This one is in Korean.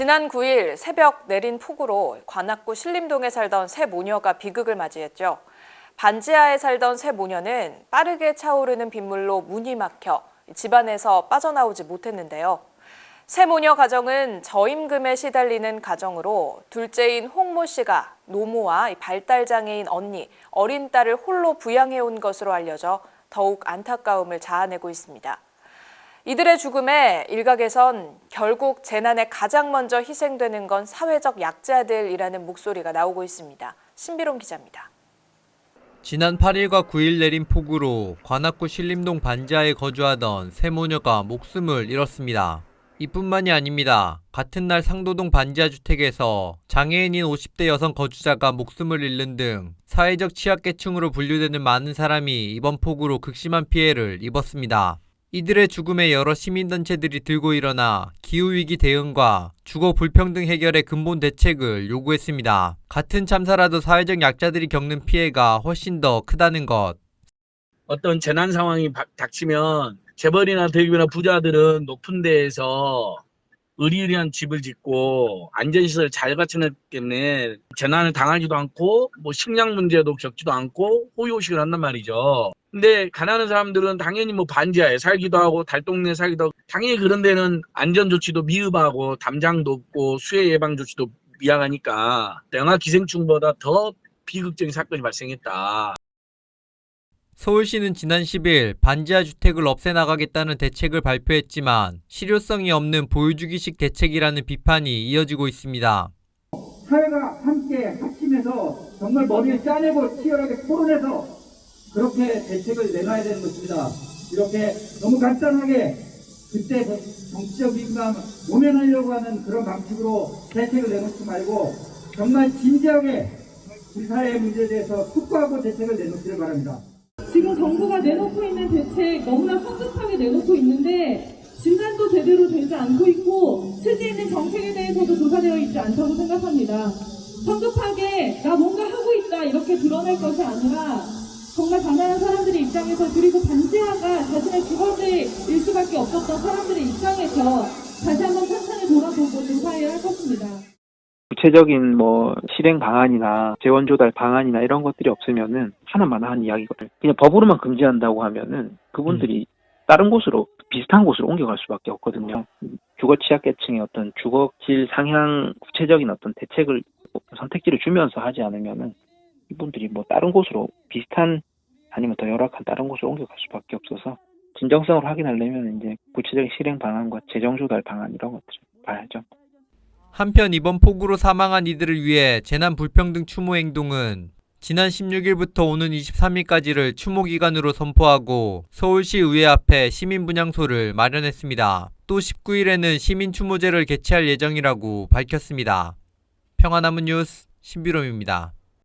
지난 9일 새벽 내린 폭우로 관악구 신림동에 살던 세 모녀가 비극을 맞이했죠. 반지하에 살던 세 모녀는 빠르게 차오르는 빗물로 문이 막혀 집안에서 빠져나오지 못했는데요. 세 모녀 가정은 저임금에 시달리는 가정으로 둘째인 홍모 씨가 노모와 발달 장애인 언니, 어린 딸을 홀로 부양해 온 것으로 알려져 더욱 안타까움을 자아내고 있습니다. 이들의 죽음에 일각에선 결국 재난에 가장 먼저 희생되는 건 사회적 약자들이라는 목소리가 나오고 있습니다. 신비롬 기자입니다. 지난 8일과 9일 내린 폭우로 관악구 신림동 반지하에 거주하던 세 모녀가 목숨을 잃었습니다. 이뿐만이 아닙니다. 같은 날 상도동 반지하 주택에서 장애인인 50대 여성 거주자가 목숨을 잃는 등 사회적 취약계층으로 분류되는 많은 사람이 이번 폭우로 극심한 피해를 입었습니다. 이들의 죽음에 여러 시민단체들이 들고 일어나 기후위기 대응과 주거 불평등 해결의 근본 대책을 요구했습니다. 같은 참사라도 사회적 약자들이 겪는 피해가 훨씬 더 크다는 것. 어떤 재난 상황이 박- 닥치면 재벌이나 대기업이나 부자들은 높은 데에서 의리의리한 집을 짓고 안전시설 잘 갖춰놨기 때문에 재난을 당하지도 않고 뭐 식량 문제도 겪지도 않고 호의호식을 한단 말이죠. 근데 가난한 사람들은 당연히 뭐 반지하에 살기도 하고 달동네에 살기도 하고 당연히 그런 데는 안전 조치도 미흡하고 담장도 없고 수해 예방 조치도 미약하니까 영화 기생충보다 더 비극적인 사건이 발생했다. 서울시는 지난 10일 반지하 주택을 없애나가겠다는 대책을 발표했지만 실효성이 없는 보여주기식 대책이라는 비판이 이어지고 있습니다. 사회가 함께 합심해서 정말 머리를 짜내고 치열하게 토론해서 그렇게 대책을 내놔야 되는 것입니다. 이렇게 너무 간단하게 그때 정치적 민감 모면하려고 하는 그런 방식으로 대책을 내놓지 말고 정말 진지하게 우리 사회의 문제에 대해서 숙고하고 대책을 내놓기를 바랍니다. 지금 정부가 내놓고 있는 대책 너무나 성급하게 내놓고 있는데 진단도 제대로 되지 않고 있고 실제 있는 정책에 대해서도 조사되어 있지 않다고 생각합니다. 성급하게 나 뭔가 하고 있다 이렇게 드러낼 것이 아니라 정말 가난한 사람들의 입장에서 그리고 반지하가 자신의 주거지일 수밖에 없었던 사람들의 입장에서 다시 한번 천천히 돌아보고 조사해야 할 것입니다. 구체적인 뭐 실행 방안이나 재원 조달 방안이나 이런 것들이 없으면은 하나마나한 이야기거든. 그냥 법으로만 금지한다고 하면은 그분들이 다른 곳으로 비슷한 곳으로 옮겨갈 수밖에 없거든요. 주거 취약계층의 어떤 주거 질 상향 구체적인 어떤 대책을 선택지를 주면서 하지 않으면은 이분들이 뭐 다른 곳으로 비슷한 아니면 더 열악한 다른 곳으로 옮겨갈 수밖에 없어서 진정성을 확인하려면 이제 구체적인 실행 방안과 재정 조달 방안 이런 것들을 봐야죠. 한편 이번 폭우로 사망한 이들을 위해 재난 불평등 추모 행동은 지난 16일부터 오는 23일까지를 추모 기간으로 선포하고 서울시 의회 앞에 시민 분향소를 마련했습니다. 또 19일에는 시민 추모제를 개최할 예정이라고 밝혔습니다. 평화남은 뉴스 신비롬입니다.